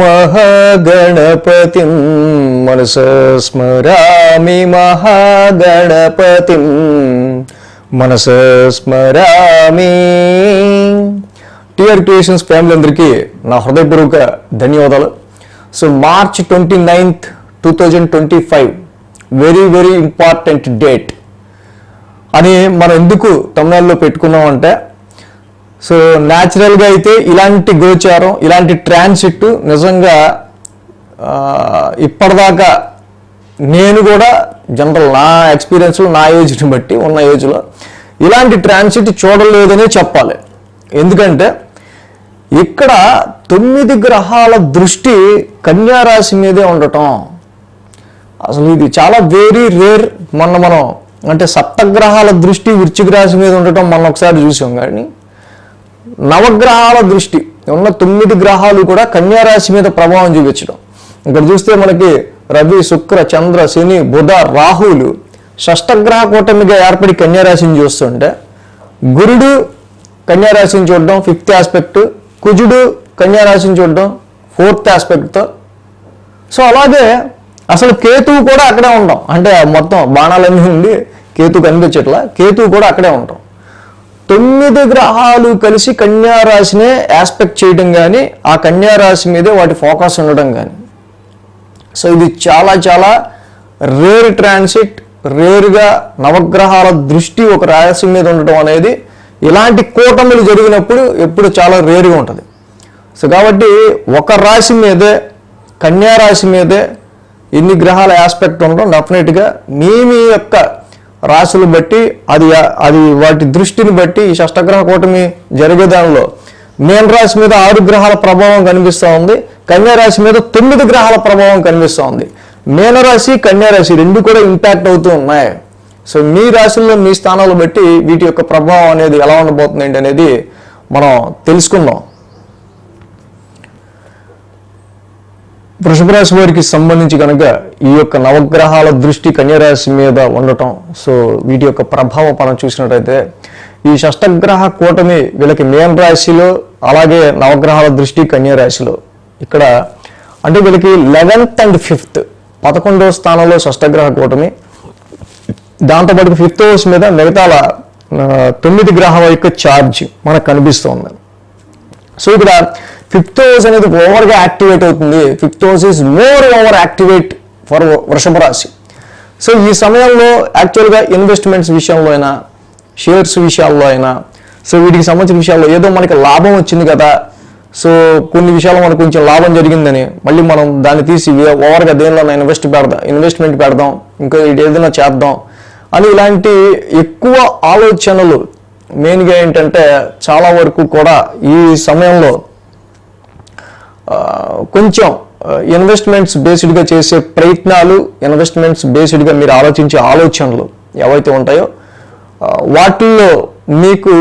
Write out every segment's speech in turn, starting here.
మహాగణపతిం మనస స్మరామి మహాగణపతి మనస స్మరామి. టిఆర్ క్రియేషన్స్ ఫ్యామిలీ అందరికీ నా హృదయపూర్వక ధన్యవాదాలు. So March twenty ninth two thousand twenty five very very important date అని మనం ఎందుకు తమిళనాడులో పెట్టుకున్నామంటే సో న్యాచురల్గా అయితే ఇలాంటి గోచారం ఇలాంటి ట్రాన్సిట్ నిజంగా ఇప్పటిదాకా నేను కూడా జనరల్ నా ఎక్స్పీరియన్స్ నా ఏజ్ని బట్టి ఉన్న ఏజ్లో ఇలాంటి ట్రాన్సిట్ చూడలేదనే చెప్పాలి. ఎందుకంటే ఇక్కడ తొమ్మిది గ్రహాల దృష్టి కన్యా రాశి మీదే ఉండటం. అసలు ఇది చాలా వెరీ రేర్ మొన్న మనం అంటే సప్తగ్రహాల దృష్టి వృశ్చిక రాశి మీద ఉండటం మనం ఒకసారి చూసాం కానీ నవగ్రహాల దృష్టి ఉన్న తొమ్మిది గ్రహాలు కూడా కన్యారాశి మీద ప్రభావం చూపించడం. ఇక్కడ చూస్తే మనకి రవి శుక్ర చంద్ర శని బుధ రాహులు షష్టగ్రహ కూటమిగా ఏర్పడి కన్యారాశిని చూస్తుంటే గురుడు కన్యారాశిని చూడడం ఫిఫ్త్ ఆస్పెక్ట్ కుజుడు కన్యారాశిని చూడడం ఫోర్త్ ఆస్పెక్ట్తో. సో అలాగే అసలు కేతువు కూడా అక్కడే ఉంటాం అంటే మొత్తం బాణాలన్నీ ఉండి కేతు కనిపించట్లా కేతువు కూడా అక్కడే ఉంటాం. తొమ్మిది గ్రహాలు కలిసి కన్యారాశినే ఆస్పెక్ట్ చేయడం కానీ ఆ కన్యారాశి మీదే వాటి ఫోకస్ ఉండడం కానీ సో ఇది చాలా చాలా రేర్ ట్రాన్సిట్ రేరుగా నవగ్రహాల దృష్టి ఒక రాశి మీద ఉండటం అనేది ఇలాంటి కూటములు జరిగినప్పుడు ఎప్పుడు చాలా రేరుగా ఉంటుంది. సో కాబట్టి ఒక రాశి మీదే కన్యా రాశి మీదే ఇన్ని గ్రహాల ఆస్పెక్ట్ ఉండడం డెఫినెట్గా మీ మీ యొక్క రాశులు బట్టి అది అది వాటి దృష్టిని బట్టి ఈ షష్టగ్రహ కూటమి జరిగే దానిలో మేన్ రాశి మీద ఆరు గ్రహాల ప్రభావం కనిపిస్తూ ఉంది. కన్యా రాశి మీద తొమ్మిది గ్రహాల ప్రభావం కనిపిస్తూ ఉంది. మీనరాశి కన్యా రాశి రెండు కూడా ఇంపాక్ట్ అవుతూ ఉన్నాయి. సో మీ రాశుల్లో మీ స్థానాలు బట్టి వీటి యొక్క ప్రభావం అనేది ఎలా ఉండబోతుంది అనేది మనం తెలుసుకుందాం. వృషభ రాశి వారికి సంబంధించి కనుక ఈ యొక్క నవగ్రహాల దృష్టి కన్యరాశి మీద ఉండటం సో వీటి యొక్క ప్రభావం మనం చూసినట్టయితే ఈ షష్టగ్రహ కూటమి వీళ్ళకి మేన్ రాశిలో అలాగే నవగ్రహాల దృష్టి కన్యరాశిలో. ఇక్కడ అంటే వీళ్ళకి లెవెన్త్ అండ్ ఫిఫ్త్ పదకొండవ స్థానంలో షష్టగ్రహ కూటమి దాంతోపాటు ఫిఫ్త్ హౌస్ మీద మిగతాల తొమ్మిది గ్రహాల యొక్క ఛార్జ్ మనకు కనిపిస్తుంది. సో ఇక్కడ ఫిఫ్త్ హౌస్ అనేది ఓవర్గా యాక్టివేట్ అవుతుంది. Fifth house is more over activate for Vrishabha రాశి. సో ఈ సమయంలో యాక్చువల్గా ఇన్వెస్ట్మెంట్స్ విషయంలో అయినా షేర్స్ విషయాల్లో అయినా సో వీటికి సంబంధించిన విషయాల్లో ఏదో మనకి లాభం వచ్చింది కదా. సో కొన్ని విషయాలు మనకు కొంచెం లాభం జరిగిందని మళ్ళీ మనం దాన్ని తీసి ఓవర్గా దేనిలో ఇన్వెస్ట్ పెడదాం ఇన్వెస్ట్మెంట్ పెడదాం. ఇంకా ఏదైనా చేద్దాం. అని ఇలాంటి ఎక్కువ ఆలోచనలు మెయిన్గా ఏంటంటే చాలా వరకు కూడా ఈ సమయంలో కొంచెం ఇన్వెస్ట్మెంట్స్ బేస్డ్గా చేసే ప్రయత్నాలు ఇన్వెస్ట్మెంట్స్ బేస్డ్గా మీరు ఆలోచించే ఆలోచనలు ఏవైతే ఉంటాయో వాటిల్లో మీకు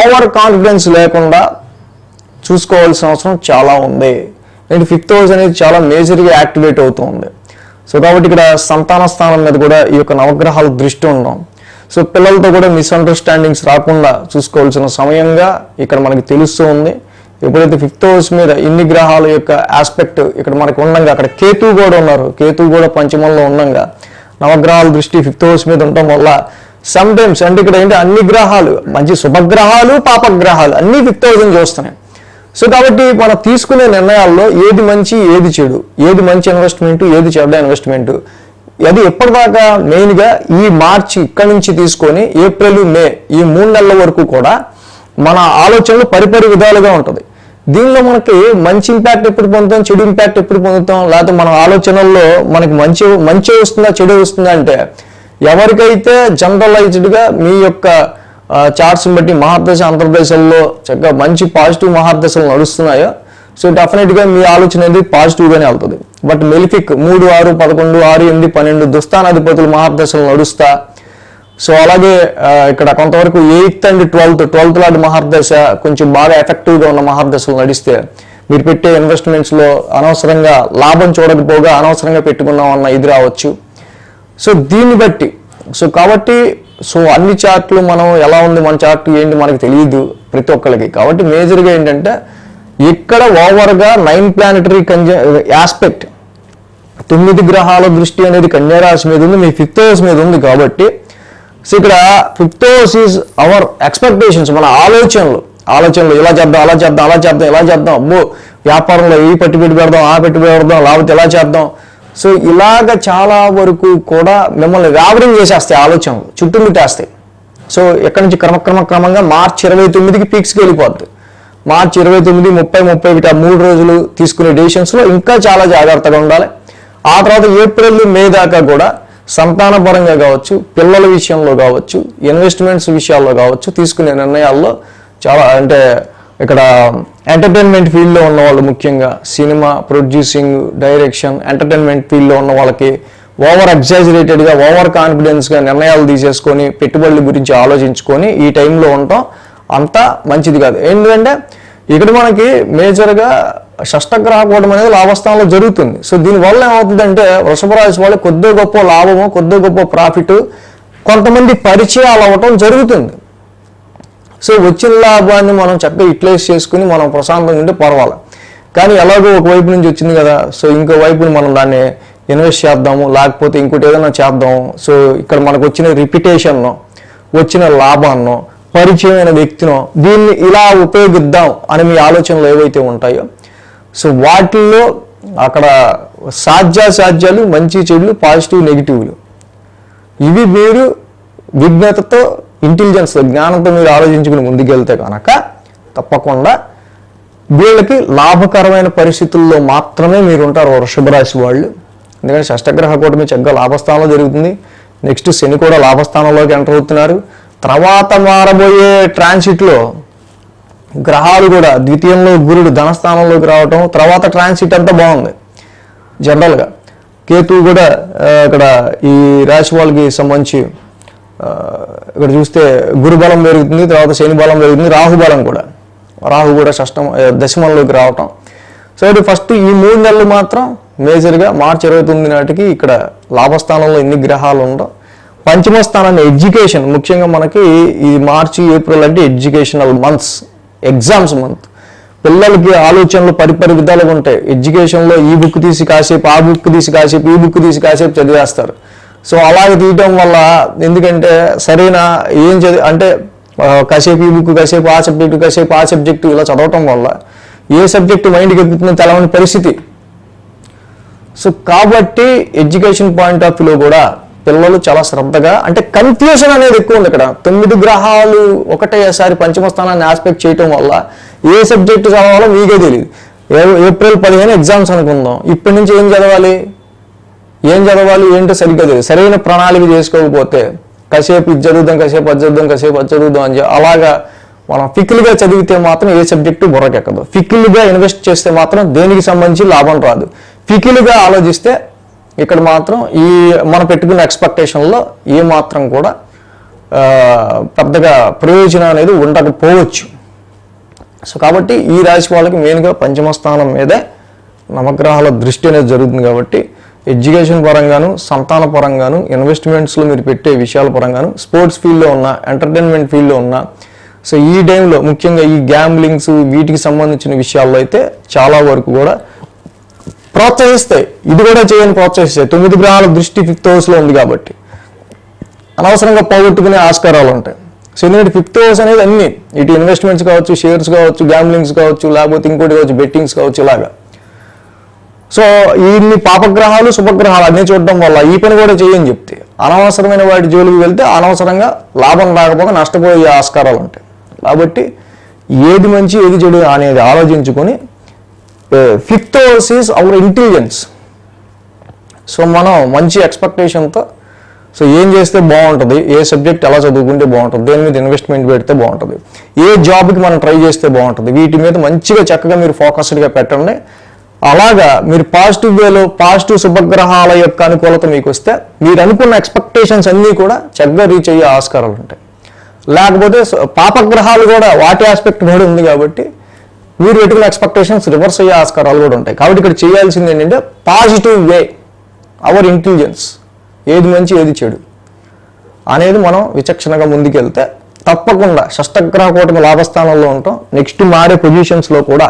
ఓవర్ కాన్ఫిడెన్స్ లేకుండా చూసుకోవాల్సిన అవసరం చాలా ఉంది. అండ్ ఫిఫ్త్ హౌస్ అనేది చాలా మేజర్గా యాక్టివేట్ అవుతూ ఉంది. సో కాబట్టి ఇక్కడ సంతాన స్థానం మీద కూడా ఈ యొక్క నవగ్రహాల దృష్టి ఉండడం సో పిల్లలతో కూడా మిస్అండర్స్టాండింగ్స్ రాకుండా చూసుకోవాల్సిన సమయంగా ఇక్కడ మనకి తెలుస్తూ ఉంది. ఎప్పుడైతే ఫిఫ్త్ హౌస్ మీద ఇన్ని గ్రహాల యొక్క ఆస్పెక్ట్ ఇక్కడ మనకు ఉండంగా అక్కడ కేతువు కూడా ఉన్నారు. కేతువు కూడా పంచమంలో ఉండంగా. నవగ్రహాల దృష్టి ఫిఫ్త్ హౌస్ మీద ఉండటం వల్ల సమ్ టైమ్స్ అంటే ఇక్కడ ఏంటి అన్ని గ్రహాలు మంచి శుభగ్రహాలు పాపగ్రహాలు అన్ని ఫిఫ్త్ హౌస్ చూస్తున్నాయి సో కాబట్టి మనం తీసుకునే నిర్ణయాల్లో ఏది మంచి ఏది చెడు ఏది మంచి ఇన్వెస్ట్మెంట్ ఏది చెడ్డ ఇన్వెస్ట్మెంట్ అది ఎప్పటిదాకా మెయిన్గా ఈ మార్చి ఇక్కడి నుంచి తీసుకొని ఏప్రిల్ మే ఈ మూడు నెలల వరకు కూడా మన ఆలోచనలు పరిపరి విధాలుగా ఉంటుంది. దీనిలో మనకి మంచి ఇంపాక్ట్ ఎప్పుడు పొందుతాం చెడు ఇంపాక్ట్ ఎప్పుడు పొందుతాం? లేకపోతే మన ఆలోచనల్లో మనకి మంచి మంచి వస్తుందా చెడు వస్తుందా అంటే ఎవరికైతే జనరలైజ్డ్గా మీ యొక్క చార్ట్స్ని బట్టి మహాదశ అంతర్దశల్లో చక్కగా మంచి పాజిటివ్ మహాదశలు నడుస్తున్నాయో సో డెఫినెట్గా మీ ఆలోచన అనేది పాజిటివ్గానే వెళ్తుంది. బట్ మెలిఫిక్ మూడు ఆరు పదకొండు ఆరు ఎనిమిది పన్నెండు దుస్థానాధిపతులు మహాదశలు నడుస్తా సో అలాగే ఇక్కడ కొంతవరకు ఎయిత్ అండ్ ట్వెల్త్ ట్వెల్త్ లాంటి మహాదశ కొంచెం బాగా ఎఫెక్టివ్గా ఉన్న మహార్దశలు నడిస్తే మీరు పెట్టే ఇన్వెస్ట్మెంట్స్లో అనవసరంగా లాభం చూడకపోగా అనవసరంగా పెట్టుకున్నాం అన్న ఇది రావచ్చు. సో దీన్ని బట్టి సో కాబట్టి సో అన్ని చార్ట్లు మనం ఎలా ఉంది మన చార్ట్ ఏంటి మనకు తెలియదు ప్రతి ఒక్కరికి కాబట్టి మేజర్గా ఏంటంటే ఇక్కడ ఓవర్గా నైన్ ప్లానటరీ కంజ ఆస్పెక్ట్ తొమ్మిది గ్రహాల దృష్టి అనేది కన్యారాశి మీద ఉంది మీ ఫిఫ్త్ హౌస్ మీద ఉంది కాబట్టి సో ఇక్కడ ఫిఫ్త్ ఈజ్ అవర్ ఎక్స్పెక్టేషన్స్ మన ఆలోచనలు. ఆలోచనలు ఇలా చేద్దాం అలా చేద్దాం అలా చేద్దాం ఇలా చేద్దాం. అమ్మో వ్యాపారంలో ఈ పెట్టుబడి పెడదాం ఆ పెట్టుబడి పెడదాం లేకపోతే ఇలా చేద్దాం. సో ఇలాగ చాలా వరకు కూడా మిమ్మల్ని వ్యాపారం చేసేస్తాయి ఆలోచనలు చుట్టుముట్టేస్తాయి. సో ఎక్కడి నుంచి క్రమక్రమ క్రమంగా మార్చి ఇరవై తొమ్మిదికి పీక్స్కి వెళ్ళిపోద్ది. మార్చి ఇరవై తొమ్మిది ముప్పై ముప్పై ఒకటి ఆ మూడు రోజులు తీసుకునే డెసిషన్స్లో ఇంకా చాలా జాగ్రత్తగా ఉండాలి. ఆ తర్వాత ఏప్రిల్ మే దాకా కూడా సంతానపరంగా కావచ్చు పిల్లల విషయంలో కావచ్చు ఇన్వెస్ట్మెంట్స్ విషయాల్లో కావచ్చు తీసుకునే నిర్ణయాల్లో చాలా అంటే ఇక్కడ ఎంటర్టైన్మెంట్ ఫీల్డ్లో ఉన్న వాళ్ళు ముఖ్యంగా సినిమా ప్రొడ్యూసింగ్ డైరెక్షన్ ఎంటర్టైన్మెంట్ ఫీల్డ్లో ఉన్న వాళ్ళకి ఓవర్ ఎగ్జాజరేటెడ్గా ఓవర్ కాన్ఫిడెన్స్గా నిర్ణయాలు తీసేసుకొని పెట్టుబడుల గురించి ఆలోచించుకొని ఈ టైంలో ఉండటం అంత మంచిది కాదు. ఎందుకంటే ఇక్కడ మనకి మేజర్గా షష్టగ్రహ కూటం అనేది లాభస్థానంలో జరుగుతుంది. సో దీనివల్ల ఏమవుతుందంటే వృషభరాశి వాళ్ళు కొద్దిగా కొద్ది గొప్ప లాభము కొద్ది గొప్ప ప్రాఫిట్ కొంతమంది పరిచయాలు అవ్వటం జరుగుతుంది. సో వచ్చిన లాభాన్ని మనం చక్కగా యూటిలైజ్ చేసుకుని మనం ప్రశాంతంగా ఉంటే పర్వాలి. కానీ ఎలాగో ఒక వైపు నుంచి వచ్చింది కదా సో ఇంకో వైపుని మనం దాన్ని ఇన్వెస్ట్ చేద్దాము లేకపోతే ఇంకోటి ఏదైనా చేద్దాం సో ఇక్కడ మనకు వచ్చిన రిపిటేషన్నో వచ్చిన లాభాన్నో పరిచయమైన వ్యక్తినో దీన్ని ఇలా ఉపయోగిద్దాం అని మీ ఆలోచనలు ఏవైతే ఉంటాయో సో వాటిల్లో అక్కడ సాధ్యాసాధ్యాలు మంచి చెడులు పాజిటివ్ నెగిటివ్లు. ఇవి మీరు విజ్ఞతతో ఇంటెలిజెన్స్ జ్ఞానంతో మీరు ఆలోచించుకుని ముందుకెళ్తే కనుక తప్పకుండా వీళ్ళకి లాభకరమైన పరిస్థితుల్లో మాత్రమే మీరు ఉంటారు వృషభరాశి వాళ్ళు. ఎందుకంటే షష్టగ్రహ కూటమి చక్కగా లాభస్థానంలో జరుగుతుంది. నెక్స్ట్ శని కూడా లాభస్థానంలోకి ఎంటర్ అవుతున్నారు. తర్వాత మారబోయే ట్రాన్సిట్లో గ్రహాలు కూడా ద్వితీయంలో గురుడు ధనస్థానంలోకి రావటం తర్వాత ట్రాన్సిట్ అంతా బాగుంది. జనరల్గా కేతు కూడా ఇక్కడ ఈ రాశి వాళ్ళకి సంబంధించి ఇక్కడ చూస్తే గురు బలం పెరుగుతుంది తర్వాత శని బలం పెరుగుతుంది రాహు బలం కూడా. రాహు కూడా షష్టం దశమంలోకి రావటం. సో ఇది ఫస్ట్ ఈ మూడు నెలలు మాత్రం మేజర్గా మార్చి ఇరవై తొమ్మిది నాటికి ఇక్కడ లాభస్థానంలో ఎన్ని గ్రహాలు ఉండవు పంచమ స్థానాన్ని ఎడ్యుకేషన్ ముఖ్యంగా మనకి ఈ మార్చి ఏప్రిల్ అంటే ఎడ్యుకేషనల్ మంత్స్ ఎగ్జామ్స్ మంత్ పిల్లలకి ఆలోచనలు పరిపరి విధాలుగా ఉంటాయి. ఎడ్యుకేషన్లో ఈ బుక్ తీసి కాసేపు ఆ బుక్ తీసి కాసేపు ఈ బుక్ తీసి కాసేపు చదివేస్తారు. సో అలాగే తీయటం వల్ల ఎందుకంటే సరైన ఏం చదివి అంటే కాసేపు ఈ బుక్ కాసేపు ఆ సబ్జెక్టు కాసేపు ఆ సబ్జెక్టు ఇలా చదవటం వల్ల ఏ సబ్జెక్టు మైండ్కి ఎక్కుతుందో తెలవని పరిస్థితి. సో కాబట్టి ఎడ్యుకేషన్ పాయింట్ ఆఫ్ వ్యూలో కూడా పిల్లలు చాలా శ్రద్ధగా అంటే కన్ఫ్యూజన్ అనేది ఎక్కువ ఉంది ఇక్కడ. తొమ్మిది గ్రహాలు ఒకటేసారి పంచమ స్థానాన్ని ఆస్పెక్ట్ చేయటం వల్ల ఏ సబ్జెక్టు చదవాలో మీకే తెలియదు ఏప్రిల్ పదిహేను ఎగ్జామ్స్ అనుకుందాం. ఇప్పటి నుంచి ఏం చదవాలి? ఏం చదవాలి? ఏంటో సరిగ్గా తెలియదు సరైన ప్రణాళిక చేసుకోకపోతే కాసేపు ఇది చదువుదాం కాసేపు అది చదువుదాం కాసేపు అది చదువుదాం అని చెప్పి అలాగా మనం ఫిక్లుగా చదివితే మాత్రం ఏ సబ్జెక్టు బుర్రకెక్కదు. ఫిక్కిల్గా ఇన్వెస్ట్ చేస్తే మాత్రం దేనికి సంబంధించి లాభం రాదు. ఫికిల్గా ఆలోచిస్తే ఇక్కడ మాత్రం ఈ మనం పెట్టుకున్న ఎక్స్పెక్టేషన్లో ఏ మాత్రం కూడా పెద్దగా ప్రయోజనం అనేది ఉండకపోవచ్చు. సో కాబట్టి ఈ రాశి వాళ్ళకి మెయిన్గా పంచమ స్థానం మీదే నవగ్రహాల దృష్టి అనేది జరుగుతుంది కాబట్టి ఎడ్యుకేషన్ పరంగాను సంతాన పరంగాను ఇన్వెస్ట్మెంట్స్లో మీరు పెట్టే విషయాల పరంగాను స్పోర్ట్స్ ఫీల్డ్లో ఉన్న ఎంటర్టైన్మెంట్ ఫీల్డ్లో ఉన్న సో ఈ టైంలో ముఖ్యంగా ఈ గ్యాంబ్లింగ్స్ వీటికి సంబంధించిన విషయాల్లో అయితే చాలా వరకు కూడా ప్రోత్సహిస్తాయి ఇది కూడా చేయని ప్రోత్సహిస్తాయి తొమ్మిది గ్రహాల దృష్టి ఫిఫ్త్ హౌస్లో ఉంది కాబట్టి. అనవసరంగా పోగొట్టుకునే ఆస్కారాలు ఉంటాయి. సో ఎందుకంటే ఫిఫ్త్ హౌస్ అనేది అన్ని ఇటు ఇన్వెస్ట్మెంట్స్ కావచ్చు షేర్స్ కావచ్చు గ్యాంబ్లింగ్స్ కావచ్చు లేకపోతే ఇంకోటి కావచ్చు బెట్టింగ్స్ కావచ్చు ఇలాగా. సో ఇన్ని పాపగ్రహాలు శుభగ్రహాలు అన్నీ చూడడం వల్ల ఈ పని కూడా చేయని చెప్తే అనవసరమైన వాటి జోలికి వెళ్తే అనవసరంగా లాభం రాకపోతే నష్టపోయే ఆస్కారాలు ఉంటాయి. కాబట్టి ఏది మంచి ఏది చెడు అనేది ఆలోచించుకొని fifth house is our intelligence. So మనం మంచి ఎక్స్పెక్టేషన్తో సో ఏం చేస్తే బాగుంటుంది ఏ సబ్జెక్ట్ ఎలా చదువుకుంటే బాగుంటుంది దేని మీద ఇన్వెస్ట్మెంట్ పెడితే బాగుంటుంది ఏ జాబ్కి మనం ట్రై చేస్తే బాగుంటుంది వీటి మీద మంచిగా చక్కగా మీరు ఫోకస్డ్గా పెట్టండి. అలాగా మీరు పాజిటివ్ వేలో పాజిటివ్ శుభగ్రహాల యొక్క అనుకూలత మీకు వస్తే మీరు అనుకున్న ఎక్స్పెక్టేషన్స్ అన్నీ కూడా చక్కగా రీచ్ అయ్యే ఆస్కారాలు ఉంటాయి. లేకపోతే పాపగ్రహాలు కూడా వాటి ఆస్పెక్ట్ కూడా ఉంది కాబట్టి మీరు పెట్టుకున్న ఎక్స్పెక్టేషన్స్ రివర్స్ అయ్యే ఆస్కారాలు కూడా ఉంటాయి. కాబట్టి ఇక్కడ చేయాల్సింది ఏంటంటే పాజిటివ్ వే అవర్ ఇంటెలిజెన్స్ ఏది మంచి ఏది చెడు అనేది మనం విచక్షణగా ముందుకెళ్తే తప్పకుండా షష్టగ్రహ కూటమి లాభస్థానంలో ఉంటాం. నెక్స్ట్ మారే పొజిషన్స్లో కూడా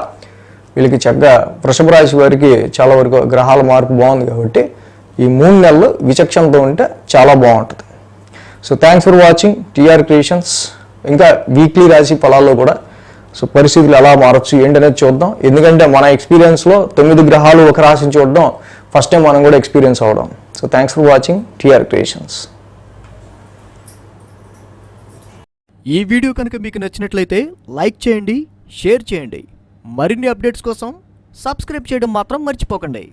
వీళ్ళకి చక్కగా వృషభ రాశి వారికి చాలా వరకు గ్రహాల మార్పు బాగుంది కాబట్టి ఈ మూడు నెలలు విచక్షణతో ఉంటే చాలా బాగుంటుంది. So thanks for watching TR creations ఇంకా వీక్లీ రాశి ఫలాల్లో కూడా సో పరిస్థితులు ఎలా మారచ్చు ఏంటనేది చూద్దాం. ఎందుకంటే మన ఎక్స్పీరియన్స్లో తొమ్మిది గ్రహాలు ఒక రాశిని చూడడం ఫస్ట్ టైం మనం కూడా ఎక్స్పీరియన్స్ అవడం. So thanks for watching TR creations ఈ వీడియో కనుక మీకు నచ్చినట్లయితే లైక్ చేయండి షేర్ చేయండి. మరిన్ని అప్డేట్స్ కోసం సబ్స్క్రైబ్ చేయడం మాత్రం మర్చిపోకండి.